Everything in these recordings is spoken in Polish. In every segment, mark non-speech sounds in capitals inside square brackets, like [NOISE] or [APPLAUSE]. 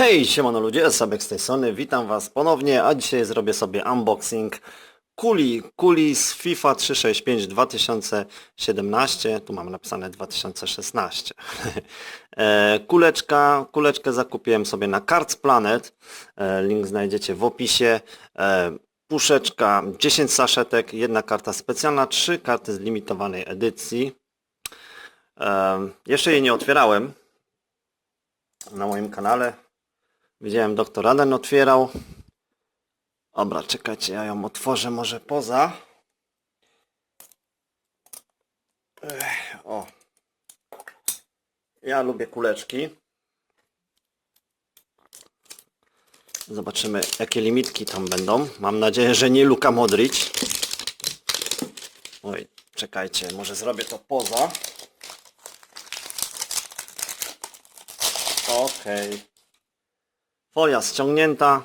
Hej, siemano ludzie, Sabek z tej strony, witam was ponownie, a dzisiaj zrobię sobie unboxing kuli, kuli z FIFA 365 2017, tu mam napisane 2016. [LAUGHS] E, Kuleczka, kuleczkę zakupiłem sobie na Cards Planet, E, link znajdziecie w opisie. E, Puszeczka, 10 saszetek, jedna karta specjalna, trzy karty z limitowanej edycji. Jeszcze jej nie otwierałem na moim kanale. Widziałem doktor Aden otwierał. Dobra, czekajcie, ja ją otworzę może poza. Ech, o. Ja lubię kuleczki. Zobaczymy jakie limitki tam będą. Mam nadzieję, że nie Luka Modric. Oj, czekajcie, może zrobię to poza. Okej. Folia ściągnięta.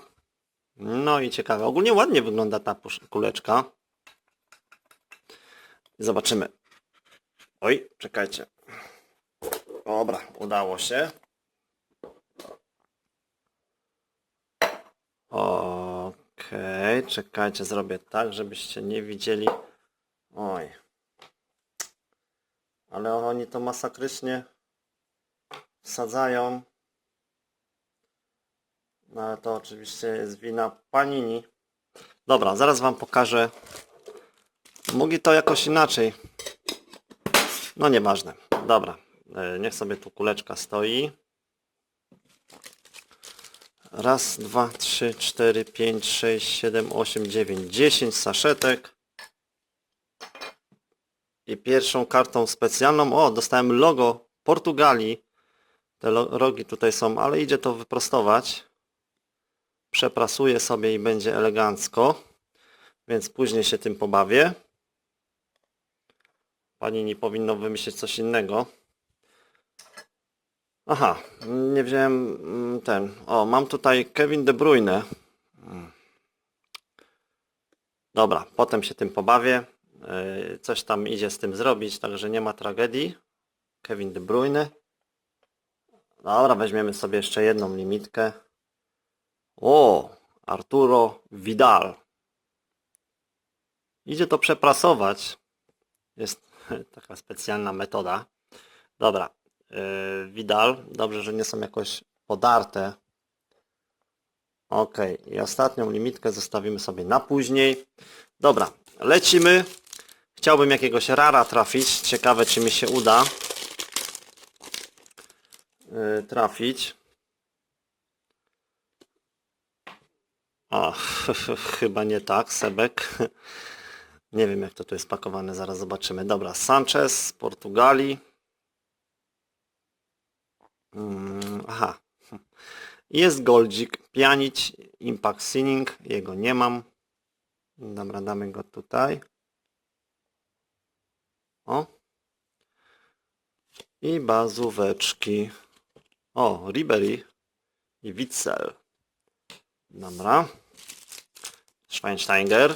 No i ciekawe. Ogólnie ładnie wygląda ta kuleczka. Zobaczymy. Oj, czekajcie. Dobra, udało się. Okej, czekajcie, zrobię tak, żebyście nie widzieli. Oj. Ale oni to masakrycznie wsadzają. No ale to oczywiście jest wina Panini. Dobra, zaraz wam pokażę. Mogli to jakoś inaczej. No nieważne. Dobra, e, niech sobie tu kuleczka stoi. Raz, dwa, trzy, cztery, pięć, sześć, siedem, osiem, dziewięć, dziesięć saszetek. I pierwszą kartą specjalną, o, dostałem logo Portugalii. Te rogi tutaj są, ale idzie to wyprostować. Przeprasuję sobie i będzie elegancko. Więc później się tym pobawię. Pani nie powinno wymyślić coś innego. Aha, nie wziąłem mm, ten. O, mam tutaj Kevin De Bruyne. Mm. Dobra, potem się tym pobawię. Yy, Coś tam idzie z tym zrobić, także nie ma tragedii. Kevin De Bruyne. Dobra, weźmiemy sobie jeszcze jedną limitkę. O, Arturo Vidal. Idzie to przeprasować. Jest [LAUGHS] taka specjalna metoda. Dobra, yy, Vidal. Dobrze, że nie są jakoś podarte. Ok, i ostatnią limitkę zostawimy sobie na później. Dobra, lecimy. Chciałbym jakiegoś rara trafić. Ciekawe, czy mi się uda yy, trafić. O, [LAUGHS] chyba nie tak, Sebek. Nie wiem jak to tu jest pakowane, zaraz zobaczymy. Dobra, Sanchez z Portugalii. Mm, aha. Jest Goldzik, Pianić, Impact Sinning, jego nie mam. Dobra, damy go tutaj. O. I bazóweczki. O, Ribery i Witzel. Dobra. Schweinsteiger.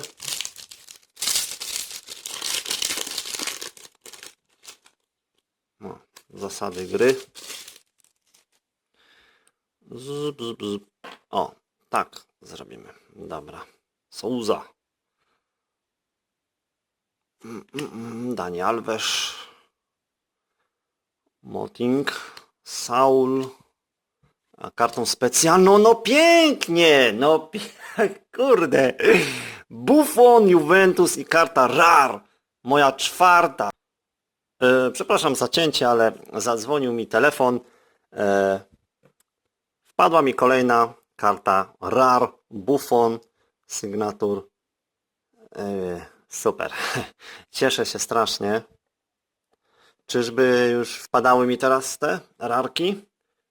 No, zasady gry. Zb, zb, zb. O, tak zrobimy. Dobra. Souza. Mm, mm, mm, Dani Alves. Moting. Saul. A kartą specjalną, no pięknie, no pie- [LAUGHS] kurde. Buffon, Juventus i karta RAR. Moja czwarta. E, przepraszam za cięcie, ale zadzwonił mi telefon. E, wpadła mi kolejna karta RAR, Buffon, sygnatur. E, super. [LAUGHS] Cieszę się strasznie. Czyżby już wpadały mi teraz te rarki?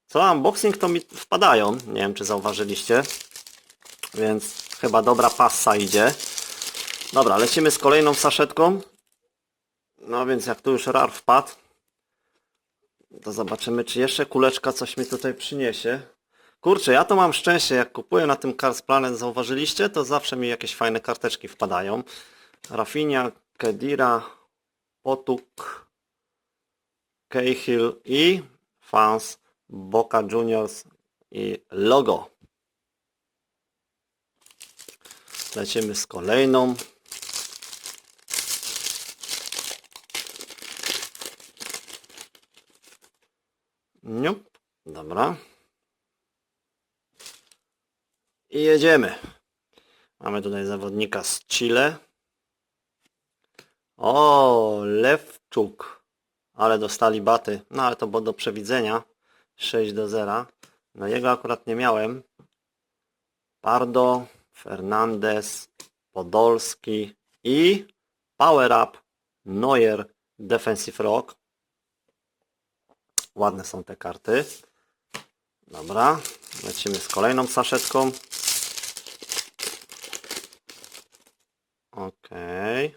Co unboxing to mi wpadają. Nie wiem czy zauważyliście. Więc chyba dobra passa idzie. Dobra, lecimy z kolejną saszetką. No więc jak tu już rar wpadł, to zobaczymy czy jeszcze kuleczka coś mi tutaj przyniesie. Kurczę, ja to mam szczęście, jak kupuję na tym Cars Planet, zauważyliście, to zawsze mi jakieś fajne karteczki wpadają. Rafinha, Kedira, Potuk, Cahill i Fans Boca Juniors i logo. Lecimy z kolejną. Niup. Dobra. I jedziemy. Mamy tutaj zawodnika z Chile. O, Lewczuk. Ale dostali baty. No ale to było do przewidzenia. 6 do 0. No jego akurat nie miałem. Pardo, Fernandez, Podolski i Power Up Neuer Defensive Rock. Ładne są te karty. Dobra, lecimy z kolejną saszetką. Okej.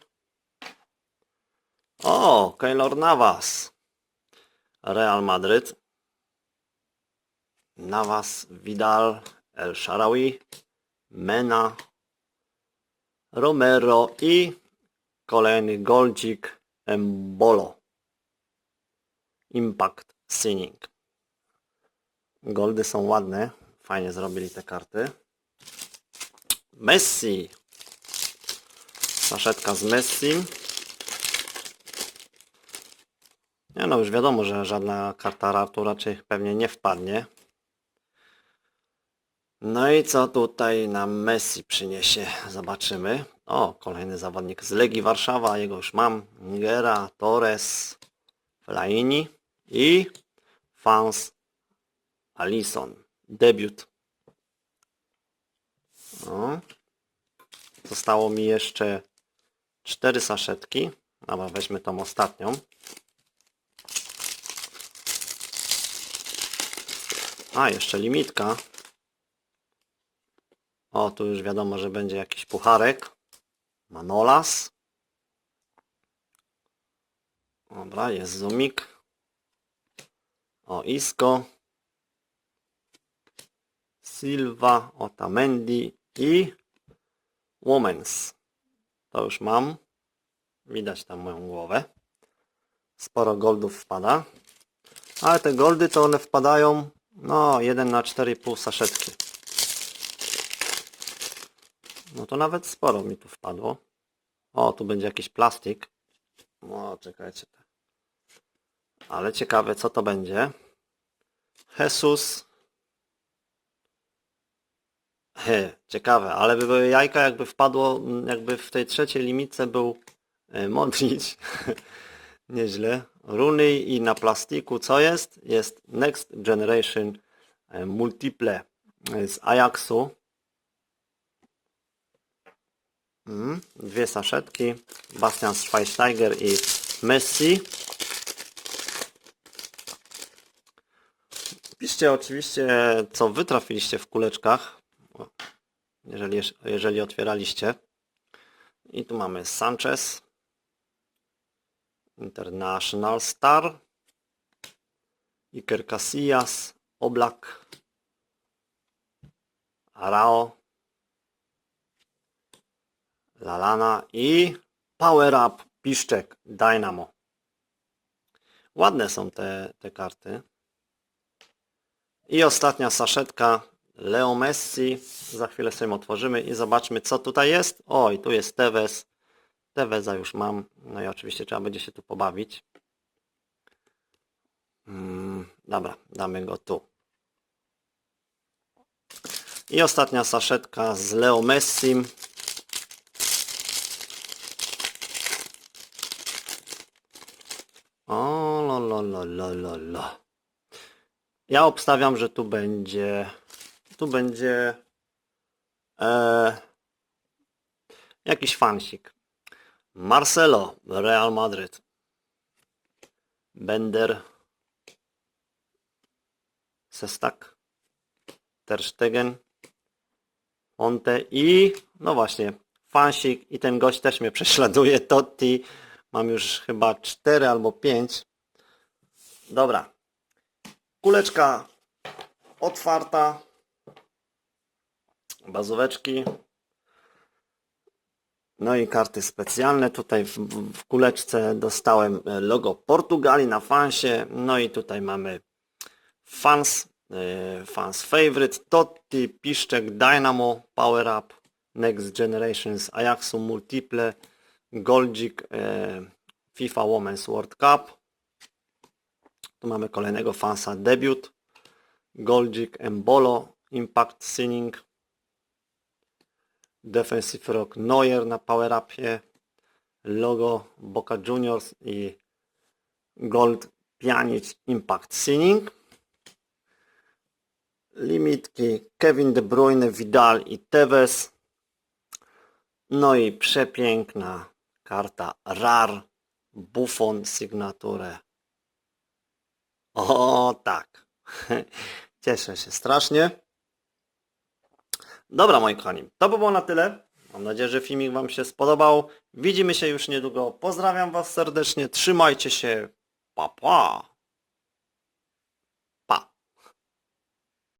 O, Keylor Navas. Real Madryt. Navas, Vidal, El Sharawi, Mena, Romero i kolejny Goldzik Embolo. Impact Sinning. Goldy są ładne. Fajnie zrobili te karty. Messi. Saszetka z Messi. Nie no, już wiadomo, że żadna karta ratu raczej pewnie nie wpadnie. No i co tutaj nam Messi przyniesie? Zobaczymy. O, kolejny zawodnik z Legii Warszawa, jego już mam. Nigera, Torres, Fellaini i Fans Alison. Debiut. O. Zostało mi jeszcze cztery saszetki. Dobra, weźmy tą ostatnią. A, jeszcze limitka. O, tu już wiadomo, że będzie jakiś pucharek. Manolas. Dobra, jest zoomik. O, Isco. Silva, Otamendi i Womens. To już mam. Widać tam moją głowę. Sporo goldów wpada. Ale te goldy to one wpadają no 1 na 4,5 saszetki. No to nawet sporo mi tu wpadło. O, tu będzie jakiś plastik. O, czekajcie. Ale ciekawe, co to będzie. Jesus. He, ciekawe, ale by były jajka, jakby wpadło, jakby w tej trzeciej limitce był e, Modric. [LAUGHS] Nieźle. Runy i na plastiku co jest? Jest Next Generation e, Multiple z Ajaxu. Mm, dwie saszetki. Bastian Schweinsteiger i Messi. Piszcie oczywiście, co wy trafiliście w kuleczkach, jeżeli, jeżeli otwieraliście. I tu mamy Sanchez, International Star, Iker Casillas, Oblak, Arao, Lalana i Power Up Piszczek Dynamo. Ładne są te, te karty. I ostatnia saszetka Leo Messi. Za chwilę sobie otworzymy i zobaczmy co tutaj jest. Oj, tu jest Tevez. Teveza już mam. No i oczywiście trzeba będzie się tu pobawić. Mm, dobra, damy go tu. I ostatnia saszetka z Leo Messim. O, lo, lo, lo, lo, lo. Ja obstawiam, że tu będzie tu będzie e, jakiś fansik. Marcelo, Real Madrid. Bender. Sestak. Ter Stegen. I no właśnie fansik i ten gość też mnie [LAUGHS] prześladuje. Totti. Mam już chyba 4 albo 5. Dobra. Kuleczka otwarta. Bazóweczki. No i karty specjalne. Tutaj w, w kuleczce dostałem logo Portugalii na fansie. No i tutaj mamy fans e, fans favorite, Totti, Piszczek, Dynamo, Power Up, Next Generations, Ajaxu Multiple, Goldzik, e, FIFA Women's World Cup. Tu mamy kolejnego fansa debiut, Goldzik, Embolo, Impact Sinning, Defensive Rock Neuer na Power Upie, logo Boca Juniors i Gold Pjanic Impact Sinning. Limitki Kevin De Bruyne, Vidal i Tevez. No i przepiękna karta RAR Buffon sygnaturę. O tak. [LAUGHS] Cieszę się strasznie. Dobra moi kochani, to by było na tyle. Mam nadzieję, że filmik Wam się spodobał. Widzimy się już niedługo. Pozdrawiam Was serdecznie. Trzymajcie się. Pa pa.